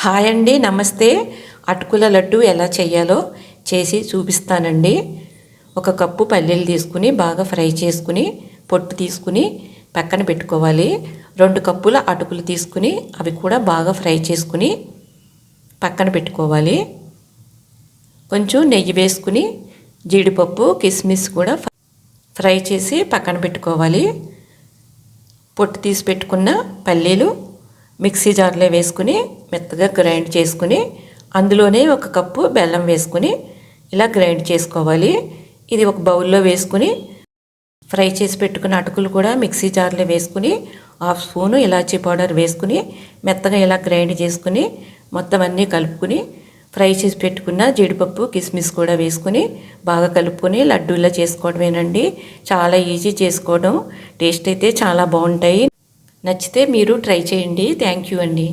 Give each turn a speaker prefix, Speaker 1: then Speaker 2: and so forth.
Speaker 1: Hi అండి నమస్తే. అటుకుల లడ్డు ఎలా చేయాలో చేసి చూపిస్తానండి. ఒక కప్పు పల్లీలు తీసుకుని బాగా ఫ్రై చేసుకుని పొట్టు తీసుకుని పక్కన పెట్టుకోవాలి. రెండు కప్పుల అటుకులు తీసుకుని అవి కూడా బాగా ఫ్రై చేసుకుని పక్కన పెట్టుకోవాలి. కొంచెం నెయ్యి వేసుకుని జీడిపప్పు కిస్మిస్ కూడా ఫ్రై చేసి పక్కన పెట్టుకోవాలి. పొట్టు తీసి పెట్టుకున్న పల్లీలు మిక్సీ జార్లో వేసుకుని మెత్తగా గ్రైండ్ చేసుకుని అందులోనే ఒక కప్పు బెల్లం వేసుకుని ఇలా గ్రైండ్ చేసుకోవాలి. ఇది ఒక బౌల్లో వేసుకుని ఫ్రై చేసి పెట్టుకున్న అటుకులు కూడా మిక్సీ జార్లో వేసుకుని హాఫ్ స్పూను ఇలాచీ పౌడర్ వేసుకుని మెత్తగా ఇలా గ్రైండ్ చేసుకుని మొత్తం అన్నీ కలుపుకుని ఫ్రై చేసి పెట్టుకున్న జీడిపప్పు కిస్మిస్ కూడా వేసుకుని బాగా కలుపుకొని లడ్డూలా చేసుకోవడమేనండి. చాలా ఈజీ చేసుకోవడం. టేస్ట్ అయితే చాలా బాగుంటాయి. నచ్చితే మీరు ట్రై చేయండి. థ్యాంక్ యూ అండి.